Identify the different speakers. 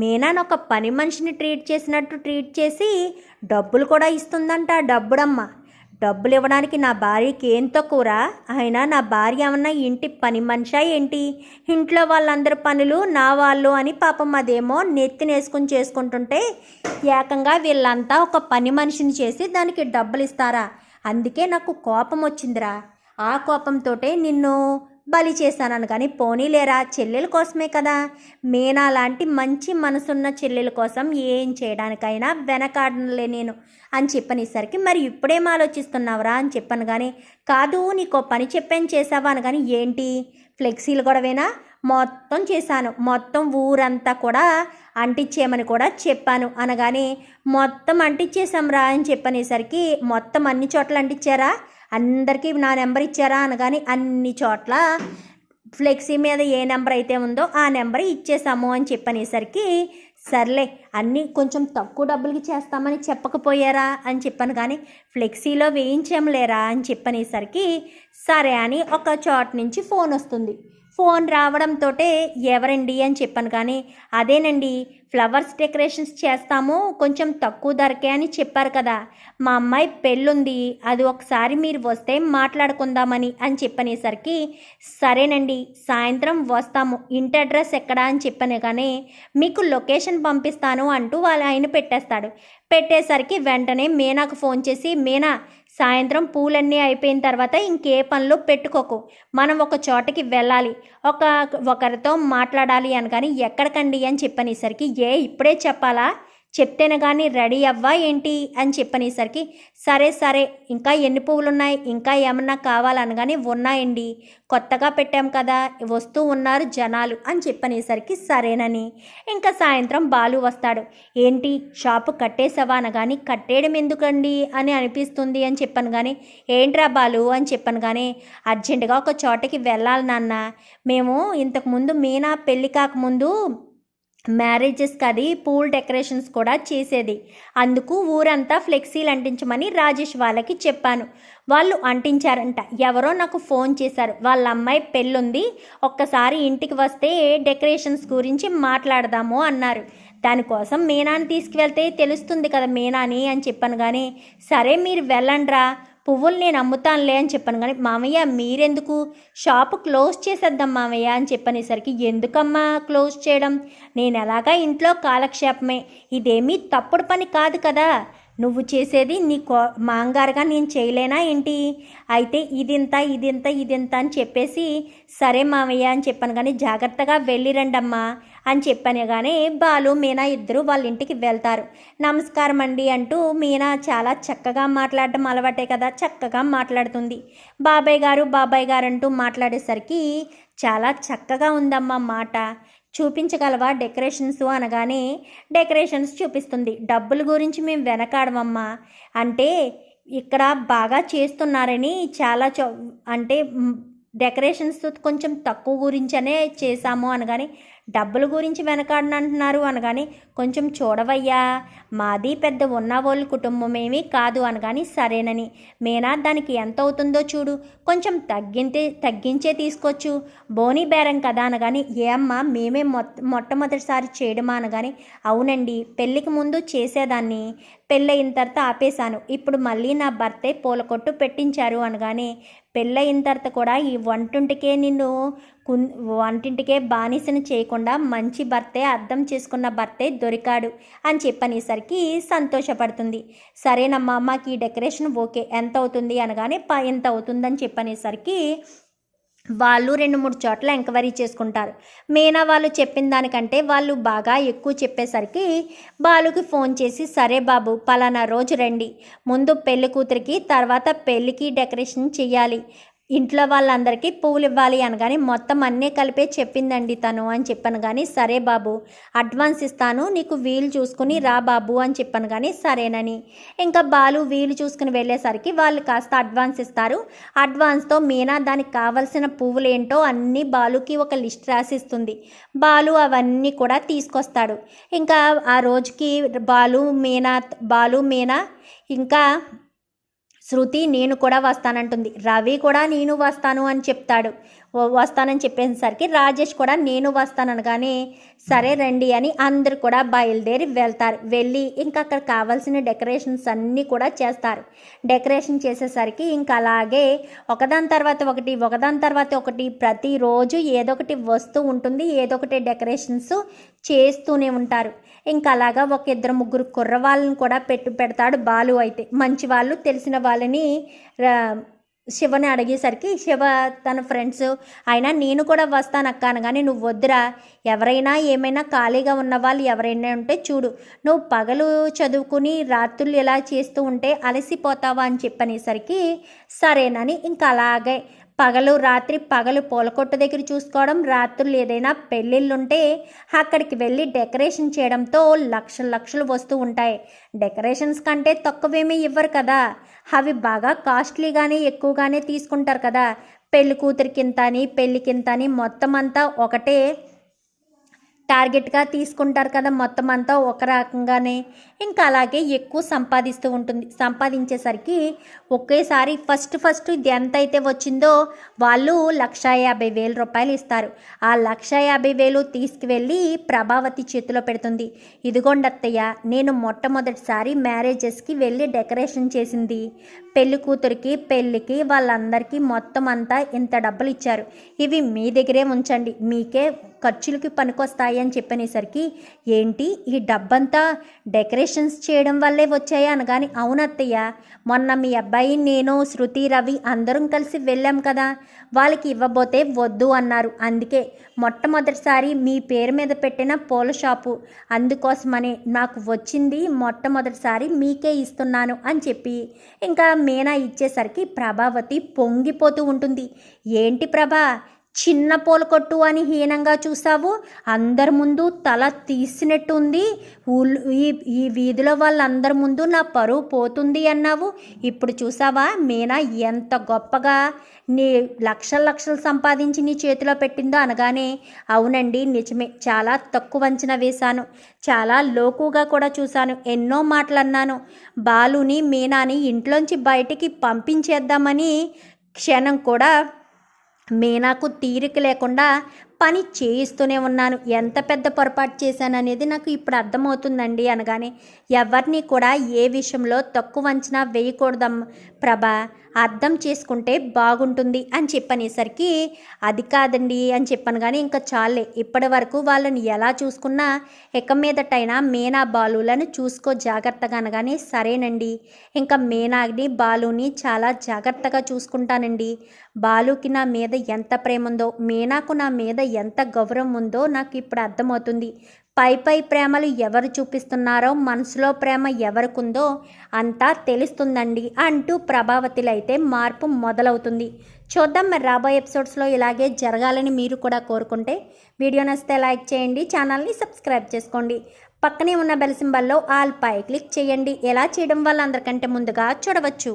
Speaker 1: మీనాను ఒక పని మనిషిని ట్రీట్ చేసినట్టు ట్రీట్ చేసి డబ్బులు కూడా ఇస్తుందంట డబ్బుడమ్మ. డబ్బులు ఇవ్వడానికి నా భార్యకి ఏం తక్కువరా అయినా నా భార్య ఏమన్నా ఇంటి పని మనిషా ఏంటి? ఇంట్లో వాళ్ళందరి పనులు నా వాళ్ళు అని పాపం అదేమో నెత్తినేసుకుని చేసుకుంటుంటే ఏకంగా వీళ్ళంతా ఒక పని మనిషిని చేసి దానికి డబ్బులు ఇస్తారా? అందుకే నాకు కోపం వచ్చిందిరా. ఆ కోపంతోటే నిన్ను బలి చేశానని కానీ పోనీలేరా చెల్లెల కోసమే కదా. మీనా లాంటి మంచి మనసున్న చెల్లెల కోసం ఏం చేయడానికైనా వెనకాడలే నేను అని చెప్పనేసరికి మరి ఇప్పుడేం ఆలోచిస్తున్నావురా? అని చెప్పాను కానీ కాదు నీకో పని చెప్పాను చేసావా అని కానీ ఏంటి? ఫ్లెక్సీలు గొడవేనా? మొత్తం చేశాను. మొత్తం ఊరంతా కూడా అంటించేయమని కూడా చెప్పాను. అనగానే మొత్తం అంటించేసాంరా అని చెప్పనేసరికి మొత్తం అన్ని చోట్ల అంటించారా అందరికీ నా నెంబర్ ఇచ్చారా? అనగానే అన్ని చోట్ల ఫ్లెక్సీ మీద ఏ నెంబర్ అయితే ఉందో ఆ నెంబర్ ఇచ్చేసాము అని చెప్పనేసరికి సర్లే అన్నీ కొంచెం తక్కువ డబ్బులకి చేస్తామని చెప్పకపోయారా? అని చెప్పాను. కానీ ఫ్లెక్సీలో వేయించాంలేరా అని చెప్పనేసరికి సరే అని ఒక చోట నుంచి ఫోన్ వస్తుంది. ఫోన్ రావడంతో ఎవరండి అని చెప్పాను కానీ అదేనండి ఫ్లవర్స్ డెకరేషన్స్ చేస్తాము కొంచెం తక్కువ ధరకే అని చెప్పారు కదా. మా అమ్మాయి పెళ్ళుంది అది ఒకసారి మీరు వస్తే మాట్లాడుకుందామని అని చెప్పనేసరికి సరేనండి సాయంత్రం వస్తాము ఇంటి అడ్రస్ ఎక్కడా అని చెప్పాను కానీ మీకు లొకేషన్ పంపిస్తాను అంటూ వాళ్ళ ఆయన పెట్టేస్తాడు. పెట్టేసరికి వెంటనే మీనాకు ఫోన్ చేసి మీనా సాయంత్రం పూలన్నీ అయిపోయిన తర్వాత ఇంకే పనులు పెట్టుకోకు. మనం ఒక చోటకి వెళ్ళాలి. ఒక ఒకరితో మాట్లాడాలి అని కానీ ఎక్కడికండి అని చెప్పనేసరికి ఏ ఇప్పుడే చెప్పాలా? చెప్తేనే కానీ రెడీ అవ్వా ఏంటి అని చెప్పనేసరికి సరే సరే ఇంకా ఎన్ని పువ్వులు ఉన్నాయి ఇంకా ఏమన్నా కావాలనగానే ఉన్నాయండి. కొత్తగా పెట్టాం కదా వస్తూ ఉన్నారు జనాలు అని చెప్పనేసరికి సరేనని. ఇంకా సాయంత్రం బాలు వస్తాడు. ఏంటి షాపు కట్టేసావా అనగాని కట్టేయడం ఎందుకండి అని అనిపిస్తుంది అని చెప్పాను కానీ ఏంట్రా బాలు అని చెప్పాను కానీ అర్జెంటుగా ఒక చోటకి వెళ్ళాలి నాన్న. మేము ఇంతకుముందు మీనా పెళ్ళి కాకముందు మ్యారేజెస్కి అది పూల్ డెకరేషన్స్ కూడా చేసేది. అందుకు ఊరంతా ఫ్లెక్సీలు అంటించమని రాజేష్ వాళ్ళకి చెప్పాను. వాళ్ళు అంటించారంట. ఎవరో నాకు ఫోన్ చేశారు. వాళ్ళ అమ్మాయి పెళ్ళుంది. ఒక్కసారి ఇంటికి వస్తే డెకరేషన్స్ గురించి మాట్లాడదాము అన్నారు. దానికోసం మీనాని తీసుకువెళ్తే తెలుస్తుంది కదా మీనాని అని చెప్పాను కానీ సరే మీరు వెళ్ళండ్రా. పువ్వులు నేను అమ్ముతానులే అని చెప్పాను. కానీ మామయ్య మీరెందుకు? షాపు క్లోజ్ చేసేద్దాం మామయ్య అని చెప్పనేసరికి ఎందుకమ్మా క్లోజ్ చేయడం? నేను ఎలాగా ఇంట్లో కాలక్షేపమే. ఇదేమీ తప్పుడు పని కాదు కదా. నువ్వు చేసేది నీ కో మాంగారుగా నేను చేయలేనా ఏంటి? అయితే ఇదింత ఇదింత ఇదింత అని చెప్పేసి సరే మామయ్య అని చెప్పాను కానీ జాగ్రత్తగా వెళ్ళిరండమ్మా అని చెప్పాను కానీ బాలు మీనా ఇద్దరు వాళ్ళ ఇంటికి వెళ్తారు. నమస్కారం అండి అంటూ మీనా చాలా చక్కగా మాట్లాడడం అలవాటే కదా చక్కగా మాట్లాడుతుంది. బాబాయ్ గారు బాబాయ్ గారు అంటూ మాట్లాడేసరికి చాలా చక్కగా ఉందమ్మా మాట. చూపించగలవా డెకరేషన్స్ అనగానే డెకరేషన్స్ చూపిస్తుంది. డబ్బుల గురించి మేము వెనకాడమమ్మా. అంటే ఇక్కడ బాగా చేస్తున్నారని చాలా చో అంటే డెకరేషన్స్ కొంచెం తక్కువ గురించనే చేశాము అనగానే డబ్బుల గురించి వెనకాడనంటున్నారు అనగాని అనగానే కొంచెం చూడవయ్యా మాది పెద్ద ఉన్నవాళ్ళు కుటుంబమేమీ కాదు అనగాని సరేనని మీనా దానికి ఎంత అవుతుందో చూడు కొంచెం తగ్గింతే తగ్గించే తీసుకోవచ్చు బోనీ బేరం కదా అనగాని ఏ అమ్మ మేమే మొ మొట్టమొదటిసారి చేయడమా అనగాని అవునండి పెళ్ళికి ముందు చేసేదాన్ని పెళ్ళయిన తర్వాత ఆపేశాను ఇప్పుడు మళ్ళీ నా భర్తే పూల కొట్టు పెట్టించారు అనగానే పెళ్ళయిన తర్వాత కూడా ఈ వంటింటికే నిన్ను కున్ వంటింటికే బానిసను చేయకుండా మంచి భర్తే అర్థం చేసుకున్న భర్తే దొరికాడు అని చెప్పనేసరికి సంతోషపడుతుంది. సరేనమ్మా మాకు ఈ డెకరేషన్ ఓకే ఎంత అవుతుంది అనగానే ప ఎంత అవుతుందని చెప్పనేసరికి వాళ్ళు రెండు మూడు చోట్ల ఎంక్వైరీ చేసుకుంటారు. మీనా వాళ్ళు చెప్పిన దానికంటే వాళ్ళు బాగా ఎక్కువ చెప్పేసరికి బాలుకి ఫోన్ చేసి సరే బాబు పలానా రోజు రండి. ముందు పెళ్ళి కూతురికి తర్వాత పెళ్ళికి డెకరేషన్ చేయాలి ఇంట్లో వాళ్ళందరికీ పువ్వులు ఇవ్వాలి అనగానే మొత్తం అన్నీ కలిపే చెప్పిందండి తను అని చెప్పాను కానీ సరే బాబు అడ్వాన్స్ ఇస్తాను నీకు వీలు చూసుకుని రా బాబు అని చెప్పాను కానీ సరేనని. ఇంకా బాలు వీలు చూసుకుని వెళ్ళేసరికి వాళ్ళు కాస్త అడ్వాన్స్ ఇస్తారు. అడ్వాన్స్తో మీనా దానికి కావలసిన పువ్వులు ఏంటో అన్నీ బాలుకి ఒక లిస్ట్ రాసిస్తుంది. బాలు అవన్నీ కూడా తీసుకొస్తాడు. ఇంకా ఆ రోజుకి బాలు మీనా బాలు మీనా ఇంకా శృతి నేను కూడా వస్తానంటుంది. రవి కూడా నేను వస్తాను అని చెప్తాడు. వస్తానని చెప్పేసరికి రాజేష్ కూడా నేను వస్తాననగానే సరే రండి అని అందరు కూడా బయలుదేరి వెళ్తారు. వెళ్ళి ఇంకా అక్కడ కావాల్సిన డెకరేషన్స్ అన్నీ కూడా చేస్తారు. డెకరేషన్ చేసేసరికి ఇంకా అలాగే ఒకదాని తర్వాత ఒకటి ఒకదాని తర్వాత ఒకటి ప్రతిరోజు ఏదో ఒకటి వస్తూ ఉంటుంది ఏదో ఒకటి డెకరేషన్స్ చేస్తూనే ఉంటారు. ఇంకా అలాగా ఒక ఇద్దరు ముగ్గురు కుర్రవాళ్ళని కూడా పెట్టు పెడతాడు బాలు అయితే. మంచి వాళ్ళు తెలిసిన వాళ్ళని రా- శివని అడిగేసరికి శివ తన ఫ్రెండ్స్ అయినా నేను కూడా వస్తాను అక్క అనగానే నువ్వు వద్దురా. ఎవరైనా ఏమైనా ఖాళీగా ఉన్న వాళ్ళు ఎవరైనా ఉంటే చూడు. నువ్వు పగలు చదువుకుని రాత్రులు ఇలా చేస్తూ ఉంటే అలసిపోతావా? అని చెప్పనేసరికి సరేనని ఇంకా అలాగే. పగలు రాత్రి పగలు పూలకొట్టు దగ్గర చూసుకోవడం రాత్రులు ఏదైనా పెళ్ళిళ్ళుంటే అక్కడికి వెళ్ళి డెకరేషన్ చేయడంతో లక్షల లక్షలు వస్తూ ఉంటాయి. డెకరేషన్స్ కంటే తక్కువేమీ ఇవ్వరు కదా. అవి బాగా కాస్ట్లీగానే ఎక్కువగానే తీసుకుంటారు కదా. పెళ్ళి కూతురికింత అని పెళ్ళికింత అని మొత్తం అంతా ఒకటే టార్గెట్గా తీసుకుంటారు కదా మొత్తం అంతా ఒక రకంగానే. ఇంకా అలాగే ఎక్కువ సంపాదిస్తూ ఉంటుంది. సంపాదించేసరికి ఒకేసారి ఫస్ట్ ఫస్ట్ ఇది ఎంత అయితే వచ్చిందో వాళ్ళు లక్ష యాభై వేల రూపాయలు ఇస్తారు. ఆ లక్ష యాభై వేలు తీసుకువెళ్ళి ప్రభావతి చేతిలో పెడుతుంది. ఇదిగోండి అత్తయ్య నేను మొట్టమొదటిసారి మ్యారేజెస్కి వెళ్ళి డెకరేషన్ చేసింది. పెళ్ళి కూతురికి పెళ్ళికి వాళ్ళందరికీ మొత్తం అంతా ఇంత డబ్బులు ఇచ్చారు. ఇవి మీ దగ్గరే ఉంచండి. మీకే ఖర్చులకి పనికొస్తాయని చెప్పనేసరికి ఏంటి? ఈ డబ్బంతా డెకరేషన్స్ చేయడం వల్లే వచ్చాయా? అనగాని అవునత్తయ్య మొన్న మీ అబ్బాయి నేను శృతి రవి అందరం కలిసి వెళ్ళాం కదా వాళ్ళకి ఇవ్వబోతే వద్దు అన్నారు. అందుకే మొట్టమొదటిసారి మీ పేరు మీద పెట్టిన పూల షాపు. అందుకోసమని నాకు వచ్చింది మొట్టమొదటిసారి మీకే ఇస్తున్నాను అని చెప్పి ఇంకా మీనా ఇచ్చేసరికి ప్రభావతి పొంగిపోతూ ఉంటుంది. ఏంటి ప్రభా చిన్న పూల కొట్టు అని హీనంగా చూసావు అందరి ముందు తల తీసినట్టు ఉంది ఊళ్ళు ఈ ఈ వీధిలో వాళ్ళందరి ముందు నా పరువు పోతుంది అన్నావు. ఇప్పుడు చూసావా మీనా ఎంత గొప్పగా నీ లక్షల లక్షలు సంపాదించి నీ చేతిలో పెట్టిందో అనగానే అవునండి నిజమే చాలా తక్కువ అంచనా వేశాను. చాలా లోకుగా కూడా చూశాను. ఎన్నో మాటలు అన్నాను బాలుని మీనాని ఇంట్లోంచి బయటికి పంపించేద్దామని క్షణం కూడా మీనాకు తీరిక లేకుండా పని చేయిస్తూనే ఉన్నాను. ఎంత పెద్ద పొరపాటు చేశాననేది నాకు ఇప్పుడు అర్థమవుతుందండి అనగానే ఎవరిని కూడా ఏ విషయంలో తక్కువ అంచనా వేయకూడదమ్ ప్రభా. అర్థం చేసుకుంటే బాగుంటుంది అని చెప్పనేసరికి అది కాదండి అని చెప్పాను కానీ ఇంకా చాలే. ఇప్పటి వరకు వాళ్ళని ఎలా చూసుకున్నా ఇక మీదటైనా మీనా బాలులను చూసుకో జాగ్రత్తగా అనగానే సరేనండి. ఇంకా మీనాని బాలుని చాలా జాగ్రత్తగా చూసుకుంటానండి. బాలుకి నా మీద ఎంత ప్రేమ ఉందో మీనాకు నా మీద ఎంత గౌరవం ఉందో నాకు ఇప్పుడు అర్థమవుతుంది. పై పై ప్రేమలు ఎవరు చూపిస్తున్నారో మనసులో ప్రేమ ఎవరికుందో అంతా తెలుస్తుందండి అంటూ ప్రభావతిలో అయితే మార్పు మొదలవుతుంది. చూద్దాం మరి రాబోయే ఎపిసోడ్స్లో ఇలాగే జరగాలని మీరు కూడా కోరుకుంటే వీడియో నచ్చితే లైక్ చేయండి ఛానల్ని సబ్స్క్రైబ్ చేసుకోండి. పక్కనే ఉన్న బెల్ సింబల్లో ఆల్ పై క్లిక్ చేయండి. ఎలా చేయడం వల్ల అందరికంటే ముందుగా చూడవచ్చు.